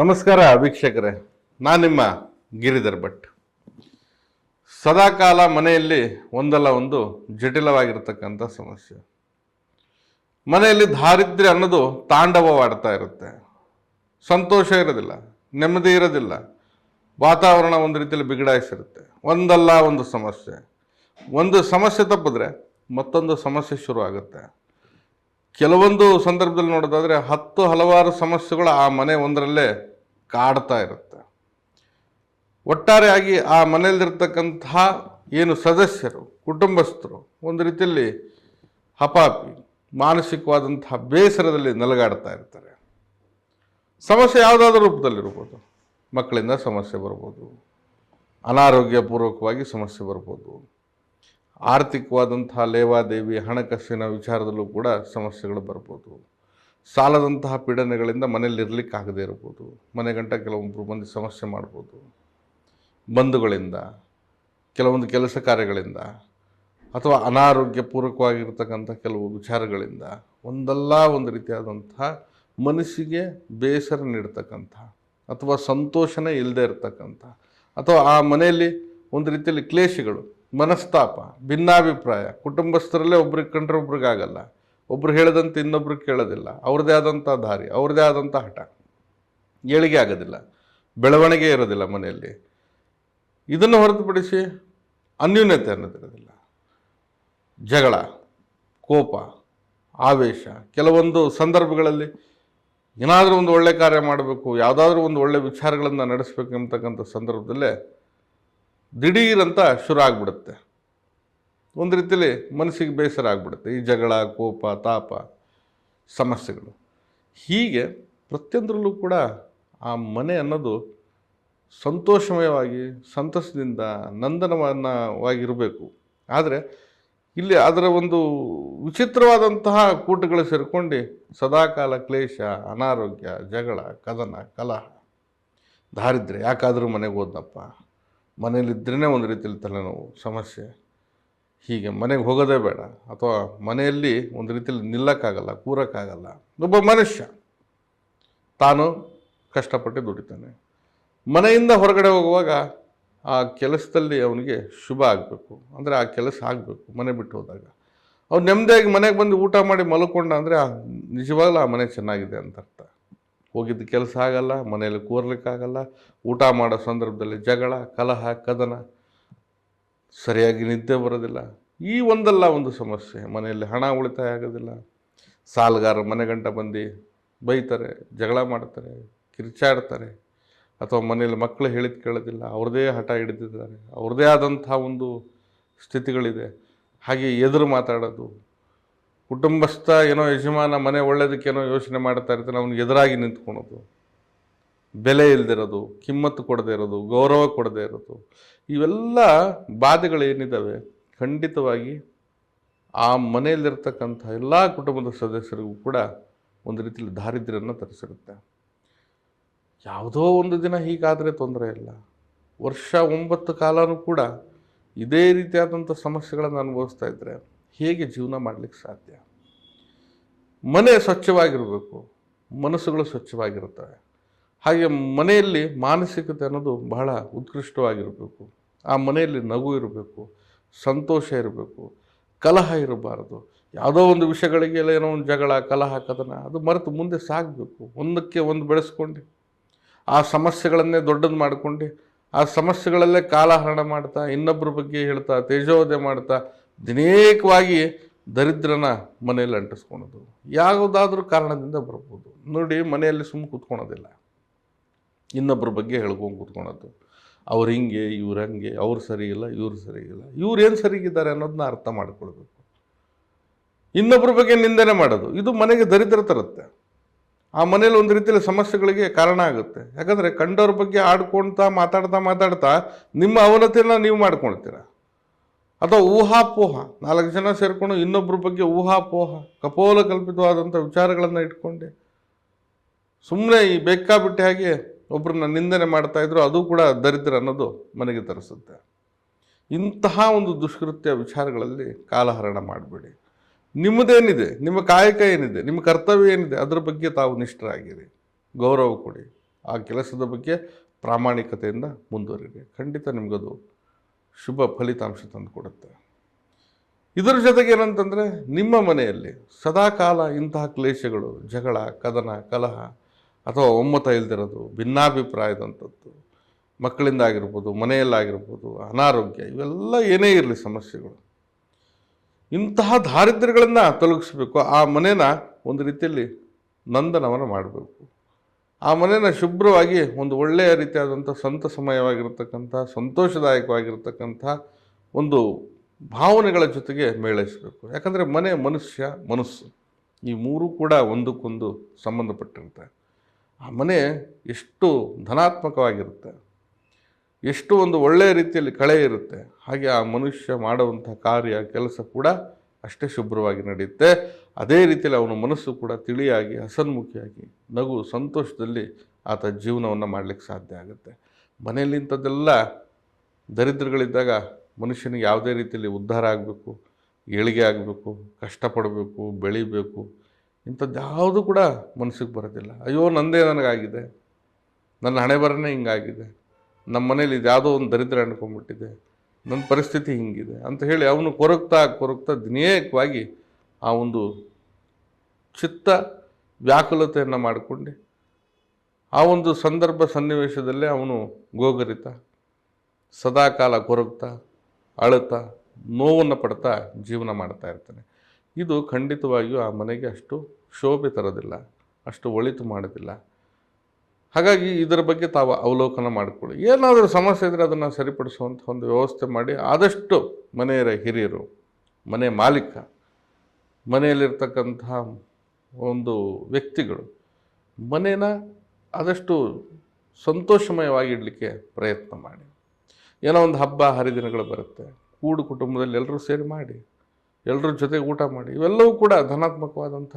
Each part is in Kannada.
ನಮಸ್ಕಾರ ವೀಕ್ಷಕರೇ, ನಾನು ನಿಮ್ಮ ಗಿರಿಧರ್ ಭಟ್. ಸದಾಕಾಲ ಮನೆಯಲ್ಲಿ ಒಂದಲ್ಲ ಒಂದು ಜಟಿಲವಾಗಿರ್ತಕ್ಕಂಥ ಸಮಸ್ಯೆ. ಮನೆಯಲ್ಲಿ ದಾರಿದ್ರ್ಯ ಅನ್ನೋದು ತಾಂಡವವಾಡ್ತಾ ಇರುತ್ತೆ. ಸಂತೋಷ ಇರೋದಿಲ್ಲ, ನೆಮ್ಮದಿ ಇರೋದಿಲ್ಲ, ವಾತಾವರಣ ಒಂದು ರೀತಿಯಲ್ಲಿ ಬಿಗಡಾಯಿಸಿರುತ್ತೆ. ಒಂದಲ್ಲ ಒಂದು ಸಮಸ್ಯೆ. ಒಂದು ಸಮಸ್ಯೆ ತಪ್ಪಿದ್ರೆ ಮತ್ತೊಂದು ಸಮಸ್ಯೆ ಶುರು ಆಗುತ್ತೆ. ಕೆಲವೊಂದು ಸಂದರ್ಭದಲ್ಲಿ ನೋಡೋದಾದರೆ ಹತ್ತು ಹಲವಾರು ಸಮಸ್ಯೆಗಳು ಆ ಮನೆ ಒಂದರಲ್ಲೇ ಕಾಡ್ತಾ ಇರುತ್ತೆ. ಒಟ್ಟಾರೆಯಾಗಿ ಆ ಮನೆಯಲ್ಲಿರ್ತಕ್ಕಂತಹ ಏನು ಸದಸ್ಯರು, ಕುಟುಂಬಸ್ಥರು, ಒಂದು ರೀತಿಯಲ್ಲಿ ಹಪಾಪಿ ಮಾನಸಿಕವಾದಂತಹ ಬೇಸರದಲ್ಲಿ ನಲಗಾಡ್ತಾ ಇರ್ತಾರೆ. ಸಮಸ್ಯೆ ಯಾವುದಾದ್ರೂ ರೂಪದಲ್ಲಿರ್ಬೋದು. ಮಕ್ಕಳಿಂದ ಸಮಸ್ಯೆ ಬರ್ಬೋದು. ಅನಾರೋಗ್ಯಪೂರ್ವಕವಾಗಿ ಸಮಸ್ಯೆ ಬರ್ಬೋದು. ಆರ್ಥಿಕವಾದಂತಹ ಲೇವಾದೇವಿ, ಹಣಕಾಸಿನ ವಿಚಾರದಲ್ಲೂ ಕೂಡ ಸಮಸ್ಯೆಗಳು ಬರ್ಬೋದು. ಸಾಲದಂತಹ ಪೀಡನೆಗಳಿಂದ ಆಗದೇ ಇರ್ಬೋದು. ಮನೆ ಗಂಟ ಕೆಲವೊಬ್ಬರು ಮಂದಿ ಸಮಸ್ಯೆ ಮಾಡ್ಬೋದು. ಬಂಧುಗಳಿಂದ, ಕೆಲವೊಂದು ಕೆಲಸ ಕಾರ್ಯಗಳಿಂದ, ಅಥವಾ ಅನಾರೋಗ್ಯಪೂರ್ವಕವಾಗಿರ್ತಕ್ಕಂಥ ಕೆಲವು ವಿಚಾರಗಳಿಂದ ಒಂದಲ್ಲ ಒಂದು ರೀತಿಯಾದಂಥ ಮನಸ್ಸಿಗೆ ಬೇಸರ ನೀಡ್ತಕ್ಕಂಥ ಅಥವಾ ಸಂತೋಷನೇ ಇಲ್ಲದೆ ಇರತಕ್ಕಂಥ ಅಥವಾ ಆ ಮನೆಯಲ್ಲಿ ಒಂದು ರೀತಿಯಲ್ಲಿ ಕ್ಲೇಶಗಳು, ಮನಸ್ತಾಪ, ಭಿನ್ನಾಭಿಪ್ರಾಯ, ಕುಟುಂಬಸ್ಥರಲ್ಲೇ ಒಬ್ರಿಗೆ ಕಂಡ್ರೆ ಒಬ್ರಿಗೆ ಆಗಲ್ಲ ಒಬ್ರು ಹೇಳದಂತೆ ಇನ್ನೊಬ್ರು ಕೇಳೋದಿಲ್ಲ. ಅವ್ರದ್ದೇ ಆದಂಥ ದಾರಿ ಅವ್ರದ್ದೇ ಆದಂಥ ಹಠ. ಏಳಿಗೆ ಆಗೋದಿಲ್ಲ, ಬೆಳವಣಿಗೆ ಇರೋದಿಲ್ಲ ಮನೆಯಲ್ಲಿ. ಇದನ್ನು ಹೊರತುಪಡಿಸಿ ಅನ್ಯೂನ್ಯತೆ ಅನ್ನೋದಿರೋದಿಲ್ಲ ಜಗಳ, ಕೋಪ, ಆವೇಶ, ಕೆಲವೊಂದು ಸಂದರ್ಭಗಳಲ್ಲಿ ಏನಾದರೂ ಒಂದು ಒಳ್ಳೆ ಕಾರ್ಯ ಮಾಡಬೇಕು, ಯಾವುದಾದ್ರೂ ಒಂದು ಒಳ್ಳೆ ವಿಚಾರಗಳನ್ನು ನಡೆಸಬೇಕು ಎಂಬತಕ್ಕಂಥ ಸಂದರ್ಭದಲ್ಲೇ ದಿಢೀರಂತ ಶುರು ಆಗ್ಬಿಡುತ್ತೆ. ಒಂದು ರೀತಿಯಲ್ಲಿ ಮನಸ್ಸಿಗೆ ಬೇಸರ ಆಗ್ಬಿಡುತ್ತೆ. ಈ ಜಗಳ, ಕೋಪ, ತಾಪ, ಸಮಸ್ಯೆಗಳು. ಹೀಗೆ ಪ್ರತಿಯೊಂದರಲ್ಲೂ ಕೂಡ ಆ ಮನೆ ಅನ್ನೋದು ಸಂತೋಷಮಯವಾಗಿ, ಸಂತಸದಿಂದ ನಂದನವನ್ನವಾಗಿರಬೇಕು ಆದರೆ ಇಲ್ಲಿ ಅದರ ಒಂದು ವಿಚಿತ್ರವಾದಂತಹ ಕೂಟಗಳು ಸೇರಿಕೊಂಡು ಸದಾಕಾಲ ಕ್ಲೇಶ, ಅನಾರೋಗ್ಯ, ಜಗಳ, ಕದನ, ಕಲಹ, ದಾರಿದ್ರ್ಯ, ಯಾಕಾದರೂ ಮನೆಗೆ ಹೋದ್ನಪ್ಪ. ಮನೇಲಿದ್ರೇ ಒಂದು ರೀತಿಯಲ್ಲಿ ತಲೆನೋವು, ಸಮಸ್ಯೆ. ಹೀಗೆ ಮನೆಗೆ ಹೋಗೋದೇ ಬೇಡ. ಅಥವಾ ಮನೆಯಲ್ಲಿ ಒಂದು ರೀತಿಯಲ್ಲಿ ನಿಲ್ಲಕ್ಕಾಗಲ್ಲ, ಕೂರಕ್ಕಾಗಲ್ಲ. ಒಬ್ಬ ಮನುಷ್ಯ ತಾನು ಕಷ್ಟಪಟ್ಟು ದುಡಿತಾನೆ. ಮನೆಯಿಂದ ಹೊರಗಡೆ ಹೋಗುವಾಗ ಆ ಕೆಲಸದಲ್ಲಿ ಅವನಿಗೆ ಶುಭ ಆಗಬೇಕು. ಅಂದರೆ ಆ ಕೆಲಸ ಆಗಬೇಕು, ಮನೆ ಬಿಟ್ಟು ಹೋದಾಗ. ಅವ್ನು ನೆಮ್ಮದಿಯಾಗಿ ಮನೆಗೆ ಬಂದು ಊಟ ಮಾಡಿ ಮಲ್ಕೊಂಡ ಅಂದರೆ ನಿಜವಾಗ್ಲೂ ಆ ಮನೆ ಚೆನ್ನಾಗಿದೆ ಅಂತ ಅರ್ಥ. ಹೋಗಿದ್ದ ಕೆಲಸ ಆಗಲ್ಲ, ಮನೆಯಲ್ಲಿ ಕೂರ್ಲಿಕ್ಕಾಗಲ್ಲ, ಊಟ ಮಾಡೋ ಸಂದರ್ಭದಲ್ಲಿ ಜಗಳ, ಕಲಹ, ಕದನ ಸರಿಯಾಗಿ ನಿದ್ದೆ ಬರೋದಿಲ್ಲ. ಈ ಒಂದಲ್ಲ ಒಂದು ಸಮಸ್ಯೆ. ಮನೆಯಲ್ಲಿ ಹಣ ಉಳಿತಾಯ ಆಗೋದಿಲ್ಲ. ಸಾಲಗಾರ ಮನೆಗಂಟ ಬಂದು ಬೈತಾರೆ, ಜಗಳ ಮಾಡ್ತಾರೆ, ಕಿರ್ಚಾಡ್ತಾರೆ. ಅಥವಾ ಮನೆಯಲ್ಲಿ ಮಕ್ಕಳು ಹೇಳಿದ ಕೇಳೋದಿಲ್ಲ. ಅವ್ರದ್ದೇ ಹಠ ಹಿಡಿದಿದ್ದಾರೆ. ಅವ್ರದ್ದೇ ಆದಂಥ ಒಂದು ಸ್ಥಿತಿಗಳಿದೆ. ಹಾಗೆ ಎದುರು ಮಾತಾಡೋದು. ಕುಟುಂಬಸ್ಥ ಏನೋ ಯಜಮಾನ ಮನೆ ಒಳ್ಳೇದಕ್ಕೇನೋ ಯೋಚನೆ ಮಾಡ್ತಾ ಇರ್ತಾನೆ ಅವ್ನಿಗೆ ಎದುರಾಗಿ ನಿಂತ್ಕೊಳೋದು. ಬೆಲೆ ಇಲ್ದಿರೋದು, ಕಿಮ್ಮತ್ತು ಕೊಡದೇ ಇರೋದು, ಗೌರವ ಕೊಡದೇ ಇರೋದು, ಇವೆಲ್ಲ ಬಾಧೆಗಳೇನಿದ್ದಾವೆ ಖಂಡಿತವಾಗಿ ಆ ಮನೆಯಲ್ಲಿರ್ತಕ್ಕಂಥ ಎಲ್ಲ ಕುಟುಂಬದ ಸದಸ್ಯರಿಗೂ ಕೂಡ ಒಂದು ರೀತಿಯಲ್ಲಿ ದಾರಿದ್ರ್ಯನ ತರಿಸಿರುತ್ತೆ. ಯಾವುದೋ ಒಂದು ದಿನ ಹೀಗಾದರೆ ತೊಂದರೆ ಇಲ್ಲ. ವರ್ಷ ಒಂಬತ್ತು ಕಾಲನೂ ಕೂಡ ಇದೇ ರೀತಿಯಾದಂಥ ಸಮಸ್ಯೆಗಳನ್ನು ಅನುಭವಿಸ್ತಾ ಇದ್ದರೆ ಹೇಗೆ ಜೀವನ ಮಾಡಲಿಕ್ಕೆ ಸಾಧ್ಯ? ಮನೆ ಸ್ವಚ್ಛವಾಗಿರಬೇಕು, ಮನಸ್ಸುಗಳು ಸ್ವಚ್ಛವಾಗಿರುತ್ತವೆ. ಹಾಗೆ ಮನೆಯಲ್ಲಿ ಮಾನಸಿಕತೆ ಅನ್ನೋದು ಬಹಳ ಉತ್ಕೃಷ್ಟವಾಗಿರಬೇಕು. ಆ ಮನೆಯಲ್ಲಿ ನಗು ಇರಬೇಕು, ಸಂತೋಷ ಇರಬೇಕು, ಕಲಹ ಇರಬಾರದು. ಯಾವುದೋ ಒಂದು ವಿಷಯಗಳಿಗೆ ಏನೋ ಒಂದು ಜಗಳ, ಕಲಹ, ಕದನ, ಅದು ಮರೆತು ಮುಂದೆ ಸಾಗಬೇಕು. ಒಂದಕ್ಕೆ ಒಂದು ಬೆಳೆಸ್ಕೊಂಡು. ಆ ಸಮಸ್ಯೆಗಳನ್ನೇ ದೊಡ್ಡದು ಮಾಡಿಕೊಂಡು. ಆ ಸಮಸ್ಯೆಗಳಲ್ಲೇ ಕಾಲಹರಣ ಮಾಡ್ತಾ ಇನ್ನೊಬ್ಬರ ಬಗ್ಗೆ ಹೇಳ್ತಾ ತೇಜೋದಯ ಮಾಡ್ತಾ, ದಿನೇಕವಾಗಿ ದರಿದ್ರನ ಮನೆಯಲ್ಲಿ ಅಂಟಿಸ್ಕೊಳೋದು. ಯಾವುದಾದ್ರೂ ಕಾರಣದಿಂದ ಬರ್ಬೋದು. ನೋಡಿ, ಮನೆಯಲ್ಲಿ ಸುಮ್ಮನೆ ಕೂತ್ಕೊಳೋದಿಲ್ಲ. ಇನ್ನೊಬ್ಬರ ಬಗ್ಗೆ ಹೇಳ್ಕೊಂಡು ಕೂತ್ಕೊಳೋದು. ಅವ್ರು ಹಿಂಗೆ, ಇವ್ರು ಹಂಗೆ, ಅವ್ರು ಸರಿಯಿಲ್ಲ ಇವ್ರು ಸರಿಯಿಲ್ಲ ಇವ್ರು ಏನು ಸರಿಗಿದ್ದಾರೆ ಅನ್ನೋದನ್ನ ಅರ್ಥ ಮಾಡ್ಕೊಳ್ಬೇಕು. ಇನ್ನೊಬ್ಬರ ಬಗ್ಗೆ ನಿಂದನೆ ಮಾಡೋದು. ಇದು ಮನೆಗೆ ದರಿದ್ರ ತರುತ್ತೆ. ಆ ಮನೇಲಿ ಒಂದು ರೀತಿಯಲ್ಲಿ ಸಮಸ್ಯೆಗಳಿಗೆ ಕಾರಣ ಆಗುತ್ತೆ. ಯಾಕಂದರೆ ಕಂಡವ್ರ ಬಗ್ಗೆ ಆಡ್ಕೊಳ್ತಾ ಮಾತಾಡ್ತಾ ಮಾತಾಡ್ತಾ ನಿಮ್ಮ ಅವನತಿಯನ್ನು ನೀವು ಮಾಡ್ಕೊಳ್ತೀರ. ಅಥವಾ ಊಹಾಪೋಹ. ನಾಲ್ಕು ಜನ ಸೇರಿಕೊಂಡು ಇನ್ನೊಬ್ಬರ ಬಗ್ಗೆ ಊಹಾಪೋಹ ಕಪೋಲ ಕಲ್ಪಿತವಾದಂಥ ವಿಚಾರಗಳನ್ನು ಇಟ್ಕೊಂಡೆ. ಸುಮ್ಮನೆ ಈ ಬೇಕಾಬಿಟ್ಟೆ ಹಾಗೆ ಒಬ್ಬರನ್ನ ನಿಂದನೆ ಮಾಡ್ತಾ ಇದ್ರು, ಅದು ಕೂಡ ದರಿದ್ರ ಅನ್ನೋದು ಮನೆಗೆ ತರಿಸುತ್ತೆ. ಇಂತಹ ಒಂದು ದುಷ್ಕೃತ್ಯ ವಿಚಾರಗಳಲ್ಲಿ ಕಾಲಹರಣ ಮಾಡಬೇಡಿ. ನಿಮ್ಮದೇನಿದೆ? ನಿಮ್ಮ ಕಾಯಕ ಏನಿದೆ? ನಿಮ್ಮ ಕರ್ತವ್ಯ ಏನಿದೆ? ಅದರ ಬಗ್ಗೆ ತಾವು ನಿಷ್ಠರಾಗಿರಿ. ಗೌರವ ಕೊಡಿ. ಆ ಕೆಲಸದ ಬಗ್ಗೆ ಪ್ರಾಮಾಣಿಕತೆಯಿಂದ ಮುಂದುವರಿರಿ. ಖಂಡಿತ ನಿಮಗದು ಶುಭ ಫಲಿತಾಂಶ ತಂದು ಕೊಡುತ್ತೆ. ಇದರ ಜೊತೆಗೆ ಏನಂತಂದರೆ, ನಿಮ್ಮ ಮನೆಯಲ್ಲಿ ಸದಾಕಾಲ ಇಂತಹ ಕ್ಲೇಶಗಳು, ಜಗಳ, ಕದನ, ಕಲಹ ಅಥವಾ ಒಮ್ಮತ ಇಲ್ದಿರೋದು, ಭಿನ್ನಾಭಿಪ್ರಾಯದಂಥದ್ದು ಮಕ್ಕಳಿಂದ ಆಗಿರ್ಬೋದು ಮನೆಯಲ್ಲಾಗಿರ್ಬೋದು, ಅನಾರೋಗ್ಯ, ಇವೆಲ್ಲ ಏನೇ ಇರಲಿ ಸಮಸ್ಯೆಗಳು. ಇಂತಹ ದಾರಿದ್ರ್ಯಗಳನ್ನು ತೊಲಗಿಸ್ಬೇಕು. ಆ ಮನೇನ ಒಂದು ರೀತಿಯಲ್ಲಿ ನಂದನವನ್ನು ಮಾಡಬೇಕು. ಆ ಮನೇನ ಶುಭ್ರವಾಗಿ ಒಂದು ಒಳ್ಳೆಯ ರೀತಿಯಾದಂಥ ಸಂತ ಸಮಯವಾಗಿರ್ತಕ್ಕಂಥ, ಸಂತೋಷದಾಯಕವಾಗಿರ್ತಕ್ಕಂಥ ಒಂದು ಭಾವನೆಗಳ ಜೊತೆಗೆ ಮೇಳೈಸಬೇಕು. ಯಾಕಂದರೆ ಮನೆ ಮನುಷ್ಯ ಮನಸ್ಸು. ಈ ಮೂರೂ ಕೂಡ ಒಂದಕ್ಕೊಂದು ಸಂಬಂಧಪಟ್ಟಿರುತ್ತೆ. ಆ ಮನೆ ಎಷ್ಟು ಧನಾತ್ಮಕವಾಗಿರುತ್ತೆ, ಎಷ್ಟು ಒಂದು ಒಳ್ಳೆಯ ರೀತಿಯಲ್ಲಿ ಕಳೆ ಇರುತ್ತೆ, ಹಾಗೆ ಆ ಮನುಷ್ಯ ಮಾಡುವಂಥ ಕಾರ್ಯ, ಕೆಲಸ ಕೂಡ ಅಷ್ಟೇ ಶುಭ್ರವಾಗಿ ನಡೆಯುತ್ತೆ. ಅದೇ ರೀತಿಯಲ್ಲಿ ಅವನ ಮನಸ್ಸು ಕೂಡ ತಿಳಿಯಾಗಿ, ಹಸನ್ಮುಖಿಯಾಗಿ, ನಗು ಸಂತೋಷದಲ್ಲಿ ಆತ ಜೀವನವನ್ನು ಮಾಡಲಿಕ್ಕೆ ಸಾಧ್ಯ ಆಗುತ್ತೆ. ಮನೆಯಲ್ಲಿ ಇಂಥದ್ದೆಲ್ಲ ದರಿದ್ರಗಳಿದ್ದಾಗ ಮನುಷ್ಯನಿಗೆ ಯಾವುದೇ ರೀತಿಯಲ್ಲಿ ಉದ್ಧಾರ ಆಗಬೇಕು, ಏಳಿಗೆ ಆಗಬೇಕು, ಕಷ್ಟಪಡಬೇಕು, ಬೆಳಿಬೇಕು ಇಂಥದ್ದು ಯಾವುದು ಕೂಡ ಮನಸ್ಸಿಗೆ ಬರೋದಿಲ್ಲ. ಅಯ್ಯೋ, ನಂದೇ ನನಗಾಗಿದೆ. ನನ್ನ ಹಣೆ ಬರನೇ ಹಿಂಗಾಗಿದೆ. ನಮ್ಮ ಮನೇಲಿ ಇದು ಯಾವುದೋ ಒಂದು ದರಿದ್ರ ಅನ್ಕೊಂಡ್ಬಿಟ್ಟಿದೆ ನನ್ನ ಪರಿಸ್ಥಿತಿ ಹಿಂಗಿದೆ ಅಂತ ಹೇಳಿ ಅವನು ಕೊರಗ್ತಾ ಕೊರಗ್ತಾ ದಿನೇಕವಾಗಿ ಆ ಒಂದು ಚಿತ್ತ ವ್ಯಾಕುಲತೆಯನ್ನು ಮಾಡಿಕೊಂಡು. ಆ ಒಂದು ಸಂದರ್ಭ ಸನ್ನಿವೇಶದಲ್ಲೇ ಅವನು ಗೋಗರಿತ, ಸದಾಕಾಲ ಕೊರಗ್ತಾ, ಅಳುತ್ತಾ, ನೋವನ್ನು ಪಡ್ತಾ ಜೀವನ ಮಾಡ್ತಾ ಇರ್ತಾನೆ. ಇದು ಖಂಡಿತವಾಗಿಯೂ ಆ ಮನೆಗೆ ಅಷ್ಟು ಶೋಭೆ ತರೋದಿಲ್ಲ, ಅಷ್ಟು ಒಳಿತು ಮಾಡೋದಿಲ್ಲ ಹಾಗಾಗಿ ಇದರ ಬಗ್ಗೆ ತಾವು ಅವಲೋಕನ ಮಾಡಿಕೊಳ್ಳಿ. ಏನಾದರೂ ಸಮಸ್ಯೆ ಇದ್ದರೆ ಅದನ್ನು ಸರಿಪಡಿಸುವಂಥ ಒಂದು ವ್ಯವಸ್ಥೆ ಮಾಡಿ. ಆದಷ್ಟು ಮನೆಯರ ಹಿರಿಯರು, ಮನೆ ಮಾಲೀಕ ಮನೆಯಲ್ಲಿರ್ತಕ್ಕಂಥ ಒಂದು ವ್ಯಕ್ತಿಗಳು ಮನೇನ ಆದಷ್ಟು ಸಂತೋಷಮಯವಾಗಿ ಇಡಲಿಕ್ಕೆ ಪ್ರಯತ್ನ ಮಾಡಿ. ಏನೋ ಒಂದು ಹಬ್ಬ, ಹರಿದಿನಗಳು ಬರುತ್ತೆ. ಕೂಡು ಕುಟುಂಬದಲ್ಲಿ ಎಲ್ಲರೂ ಸೇರಿ ಮಾಡಿ. ಎಲ್ಲರ ಜೊತೆಗೆ ಊಟ ಮಾಡಿ, ಇವೆಲ್ಲವೂ ಕೂಡ ಧನಾತ್ಮಕವಾದಂಥ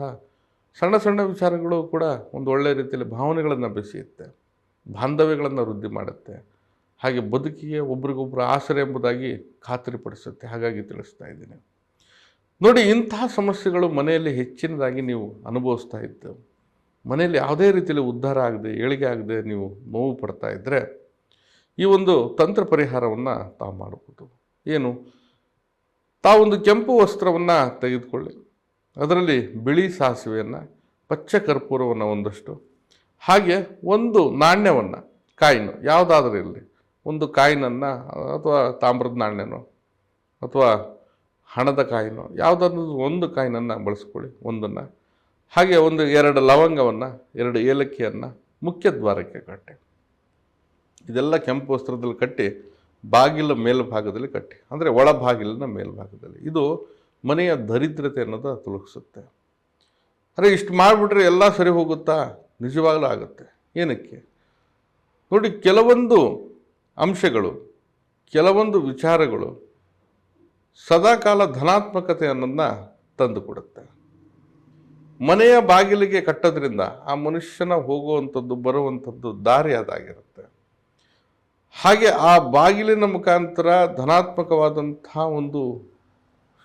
ಸಣ್ಣ ಸಣ್ಣ ವಿಚಾರಗಳು ಕೂಡ ಒಂದು ಒಳ್ಳೆಯ ರೀತಿಯಲ್ಲಿ ಭಾವನೆಗಳನ್ನು ಬೆಸೆಯುತ್ತೆ, ಬಾಂಧವ್ಯಗಳನ್ನು ವೃದ್ಧಿ ಮಾಡುತ್ತೆ, ಹಾಗೆ ಬದುಕಿಗೆ ಒಬ್ರಿಗೊಬ್ಬರು ಆಸರೆ ಎಂಬುದಾಗಿ ಖಾತ್ರಿಪಡಿಸುತ್ತೆ ಹಾಗಾಗಿ ತಿಳಿಸ್ತಾ ಇದ್ದೀನಿ. ನೋಡಿ, ಇಂತಹ ಸಮಸ್ಯೆಗಳು ಮನೆಯಲ್ಲಿ ಹೆಚ್ಚಿನದಾಗಿ ನೀವು ಅನುಭವಿಸ್ತಾ ಇದ್ದವು ಮನೆಯಲ್ಲಿ ಯಾವುದೇ ರೀತಿಯಲ್ಲಿ ಉದ್ಧಾರ ಆಗದೆ, ಏಳಿಗೆ ಆಗದೆ ನೀವು ನೋವು ಪಡ್ತಾ ಇದ್ದರೆ ಈ ಒಂದು ತಂತ್ರ ಪರಿಹಾರವನ್ನು ತಾವು ಮಾಡ್ಬೋದು. ಏನು? ತಾವೊಂದು ಕೆಂಪು ವಸ್ತ್ರವನ್ನು ತೆಗೆದುಕೊಳ್ಳಿ. ಅದರಲ್ಲಿ ಬಿಳಿ ಸಾಸಿವೆಯನ್ನು, ಪಚ್ಚ ಕರ್ಪೂರವನ್ನು ಒಂದಷ್ಟು, ಹಾಗೆ ಒಂದು ನಾಣ್ಯವನ್ನು, ಕಾಯಿನು, ಯಾವುದಾದ್ರೂ ಇರಲಿ. ಒಂದು ಕಾಯಿನನ್ನು ಅಥವಾ ತಾಮ್ರದ ನಾಣ್ಯನೋ, ಅಥವಾ ಹಣದ ಕಾಯಿನೋ, ಯಾವುದಾದ್ರೂ ಒಂದು ಕಾಯಿನನ್ನು ಬಳಸ್ಕೊಳ್ಳಿ ಒಂದನ್ನು. ಹಾಗೆ ಒಂದು ಎರಡು ಲವಂಗವನ್ನು, ಎರಡು ಏಲಕ್ಕಿಯನ್ನು ಮುಖ್ಯ ದ್ವಾರಕ್ಕೆ ಕಟ್ಟಿ. ಇದೆಲ್ಲ ಕೆಂಪು ವಸ್ತ್ರದಲ್ಲಿ ಕಟ್ಟಿ ಬಾಗಿಲ ಮೇಲ್ಭಾಗದಲ್ಲಿ ಕಟ್ಟಿ. ಅಂದರೆ ಒಳ ಬಾಗಿಲಿನ ಮೇಲ್ಭಾಗದಲ್ಲಿ. ಇದು ಮನೆಯ ದರಿದ್ರತೆ ಅನ್ನೋದು ತೊಲಗಿಸುತ್ತೆ ಅರೆ, ಇಷ್ಟು ಮಾಡಿಬಿಟ್ರೆ ಎಲ್ಲ ಸರಿ ಹೋಗುತ್ತಾ? ನಿಜವಾಗ್ಲೂ ಆಗುತ್ತೆ. ಏನಕ್ಕೆ? ನೋಡಿ, ಕೆಲವೊಂದು ಅಂಶಗಳು, ಕೆಲವೊಂದು ವಿಚಾರಗಳು ಸದಾಕಾಲ ಧನಾತ್ಮಕತೆ ಅನ್ನೋದನ್ನ ತಂದು ಕೊಡುತ್ತೆ ಮನೆಯ ಬಾಗಿಲಿಗೆ ಕಟ್ಟೋದ್ರಿಂದ ಆ ಮನುಷ್ಯನ ಹೋಗುವಂಥದ್ದು, ಬರುವಂಥದ್ದು ದಾರಿ ಅದಾಗಿರುತ್ತೆ. ಹಾಗೆ ಆ ಬಾಗಿಲಿನ ಮುಖಾಂತರ ಧನಾತ್ಮಕವಾದಂತಹ ಒಂದು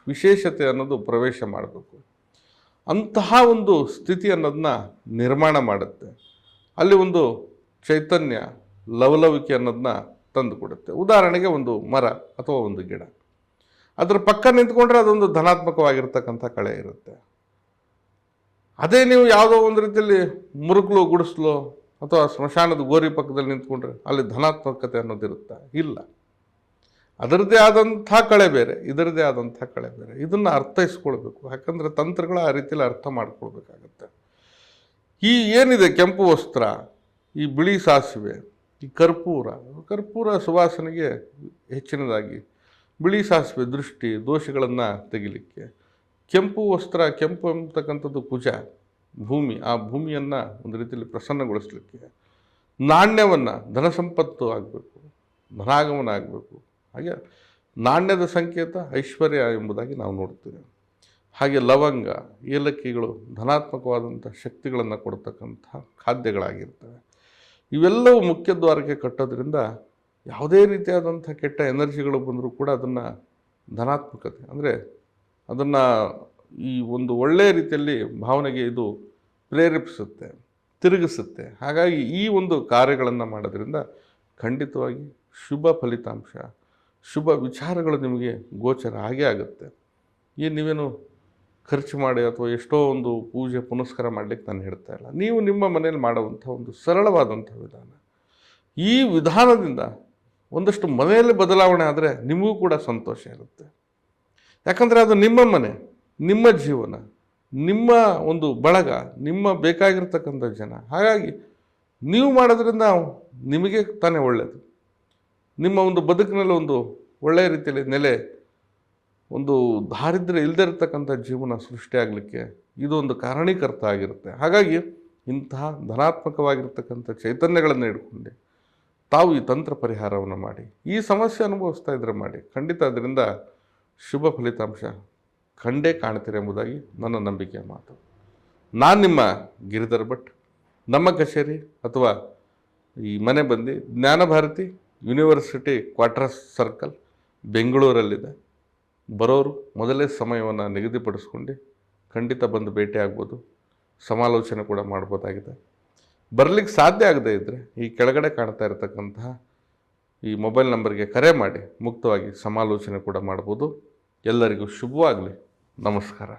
ವಿಶೇಷತೆ ಅನ್ನೋದು ಪ್ರವೇಶ ಮಾಡಬೇಕು. ಅಂತಹ ಒಂದು ಸ್ಥಿತಿ ಅನ್ನೋದನ್ನ ನಿರ್ಮಾಣ ಮಾಡುತ್ತೆ. ಅಲ್ಲಿ ಒಂದು ಚೈತನ್ಯ, ಲವಲವಿಕೆ ಅನ್ನೋದನ್ನ ತಂದು ಕೊಡುತ್ತೆ ಉದಾಹರಣೆಗೆ ಒಂದು ಮರ ಅಥವಾ ಒಂದು ಗಿಡ. ಅದರ ಪಕ್ಕ ನಿಂತ್ಕೊಂಡ್ರೆ ಅದೊಂದು ಧನಾತ್ಮಕವಾಗಿರ್ತಕ್ಕಂಥ ಕಳೆ ಇರುತ್ತೆ. ಅದೇ ನೀವು ಯಾವುದೋ ಒಂದು ರೀತಿಯಲ್ಲಿ ಮುರುಕ್ಲು ಗುಡಿಸ್ಲು ಅಥವಾ ಸ್ಮಶಾನದ ಗೋರಿ ಪಕ್ಕದಲ್ಲಿ ನಿಂತ್ಕೊಂಡ್ರೆ ಅಲ್ಲಿ ಧನಾತ್ಮಕತೆ ಅನ್ನೋದಿರುತ್ತಾ? ಇಲ್ಲ. ಅದರದ್ದೇ ಆದಂಥ ಕಳೆ ಬೇರೆ ಇದರದೇ ಆದಂಥ ಕಳೆ ಬೇರೆ. ಇದನ್ನು ಅರ್ಥೈಸ್ಕೊಳ್ಬೇಕು. ಯಾಕಂದರೆ ತಂತ್ರಗಳ ಆ ರೀತಿಯಲ್ಲಿ ಅರ್ಥ ಮಾಡ್ಕೊಳ್ಬೇಕಾಗತ್ತೆ. ಈ ಏನಿದೆ ಕೆಂಪು ವಸ್ತ್ರ, ಈ ಬಿಳಿ ಸಾಸಿವೆ, ಈ ಕರ್ಪೂರ ಕರ್ಪೂರ ಸುವಾಸನೆಗೆ ಹೆಚ್ಚಿನದಾಗಿ ಬಿಳಿ ಸಾಸಿವೆ ದೃಷ್ಟಿ, ದೋಷಗಳನ್ನು ತೆಗಿಲಿಕ್ಕೆ. ಕೆಂಪು ವಸ್ತ್ರ, ಕೆಂಪು ಅಂತಕ್ಕಂಥದ್ದು ಕುಜ ಭೂಮಿ, ಆ ಭೂಮಿಯನ್ನು ಒಂದು ರೀತಿಯಲ್ಲಿ ಪ್ರಸನ್ನಗೊಳಿಸಲಿಕ್ಕೆ ನಾಣ್ಯವನ್ನು ಧನ ಸಂಪತ್ತು ಆಗಬೇಕು ಧನಾಗಮನ ಆಗಬೇಕು. ಹಾಗೆ ನಾಣ್ಯದ ಸಂಕೇತ ಐಶ್ವರ್ಯ ಎಂಬುದಾಗಿ ನಾವು ನೋಡ್ತೇವೆ. ಹಾಗೆ ಲವಂಗ, ಏಲಕ್ಕಿಗಳು ಧನಾತ್ಮಕವಾದಂಥ ಶಕ್ತಿಗಳನ್ನು ಕೊಡ್ತಕ್ಕಂಥ ಖಾದ್ಯಗಳಾಗಿರ್ತವೆ. ಇವೆಲ್ಲವೂ ಮುಖ್ಯ ದ್ವಾರಕ್ಕೆ ಕಟ್ಟೋದ್ರಿಂದ ಯಾವುದೇ ರೀತಿಯಾದಂಥ ಕೆಟ್ಟ ಎನರ್ಜಿಗಳು ಬಂದರೂ ಕೂಡ ಅದನ್ನು ಧನಾತ್ಮಕತೆ, ಅಂದರೆ ಅದನ್ನು ಈ ಒಂದು ಒಳ್ಳೆಯ ರೀತಿಯಲ್ಲಿ ಭಾವನೆಗೆ ಇದು ಪ್ರೇರೇಪಿಸುತ್ತೆ, ತಿರುಗಿಸುತ್ತೆ. ಹಾಗಾಗಿ ಈ ಒಂದು ಕಾರ್ಯಗಳನ್ನು ಮಾಡೋದ್ರಿಂದ ಖಂಡಿತವಾಗಿ ಶುಭ ಫಲಿತಾಂಶ, ಶುಭ ವಿಚಾರಗಳು ನಿಮಗೆ ಗೋಚರ ಆಗೇ ಆಗುತ್ತೆ. ಏನು ನೀವೇನು ಖರ್ಚು ಮಾಡಿ ಅಥವಾ ಎಷ್ಟೋ ಒಂದು ಪೂಜೆ ಪುನಸ್ಕಾರ ಮಾಡಲಿಕ್ಕೆ ನಾನು ಹೇಳ್ತಾ ಇಲ್ಲ. ನೀವು ನಿಮ್ಮ ಮನೆಯಲ್ಲಿ ಮಾಡುವಂಥ ಒಂದು ಸರಳವಾದಂಥ ವಿಧಾನ. ಈ ವಿಧಾನದಿಂದ ಒಂದಷ್ಟು ಮನೆಯಲ್ಲಿ ಬದಲಾವಣೆ ಆದರೆ ನಿಮಗೂ ಕೂಡ ಸಂತೋಷ ಇರುತ್ತೆ. ಯಾಕಂದರೆ ಅದು ನಿಮ್ಮ ಮನೆ. ನಿಮ್ಮ ಜೀವನ, ನಿಮ್ಮ ಒಂದು ಬಳಗ, ನಿಮ್ಮ ಬೇಕಾಗಿರ್ತಕ್ಕಂಥ ಜನ. ಹಾಗಾಗಿ ನೀವು ಮಾಡೋದ್ರಿಂದ ನಿಮಗೆ ತಾನೇ ಒಳ್ಳೆಯದು ನಿಮ್ಮ ಒಂದು ಬದುಕಿನಲ್ಲಿ ಒಂದು ಒಳ್ಳೆಯ ರೀತಿಯಲ್ಲಿ ನೆಲೆ, ಒಂದು ದಾರಿದ್ರ್ಯ ಇಲ್ಲದೆ ಇರತಕ್ಕಂಥ ಜೀವನ ಸೃಷ್ಟಿಯಾಗಲಿಕ್ಕೆ ಇದೊಂದು ಕಾರಣೀಕರ್ತ ಆಗಿರುತ್ತೆ. ಹಾಗಾಗಿ ಇಂತಹ ಧನಾತ್ಮಕವಾಗಿರ್ತಕ್ಕಂಥ ಚೈತನ್ಯಗಳನ್ನು ಇಟ್ಕೊಂಡು. ತಾವು ಈ ತಂತ್ರ ಪರಿಹಾರವನ್ನು ಮಾಡಿ. ಈ ಸಮಸ್ಯೆ ಅನುಭವಿಸ್ತಾ ಇದ್ರೆ ಮಾಡಿ. ಖಂಡಿತ ಅದರಿಂದ ಶುಭ ಫಲಿತಾಂಶ ಕಂಡೇ ಕಾಣ್ತೀರಿ ಎಂಬುದಾಗಿ ನನ್ನ ನಂಬಿಕೆಯ ಮಾತು. ನಾನು ನಿಮ್ಮ ಗಿರಿಧರ್ ಭಟ್. ನಮ್ಮ ಕಚೇರಿ ಅಥವಾ ಈ ಮನೆ ಬಂದು ಜ್ಞಾನಭಾರತಿ ಯೂನಿವರ್ಸಿಟಿ ಕ್ವಾರ್ಟರ್ಸ್ ಸರ್ಕಲ್ ಬೆಂಗಳೂರಲ್ಲಿದೆ. ಬರೋರು ಮೊದಲೇ ಸಮಯವನ್ನು ನಿಗದಿಪಡಿಸ್ಕೊಂಡು ಖಂಡಿತ ಬಂದು ಭೇಟಿ ಆಗ್ಬೋದು. ಸಮಾಲೋಚನೆ ಕೂಡ ಮಾಡ್ಬೋದಾಗಿದೆ. ಬರಲಿಕ್ಕೆ ಸಾಧ್ಯ ಆಗದೆ ಇದ್ದರೆ ಈ ಕೆಳಗಡೆ ಕಾಣ್ತಾ ಇರತಕ್ಕಂತಹ ಈ ಮೊಬೈಲ್ ನಂಬರ್ಗೆ ಕರೆ ಮಾಡಿ ಮುಕ್ತವಾಗಿ ಸಮಾಲೋಚನೆ ಕೂಡ ಮಾಡ್ಬೋದು. ಎಲ್ಲರಿಗೂ ಶುಭವಾಗಲಿ. ನಮಸ್ಕಾರ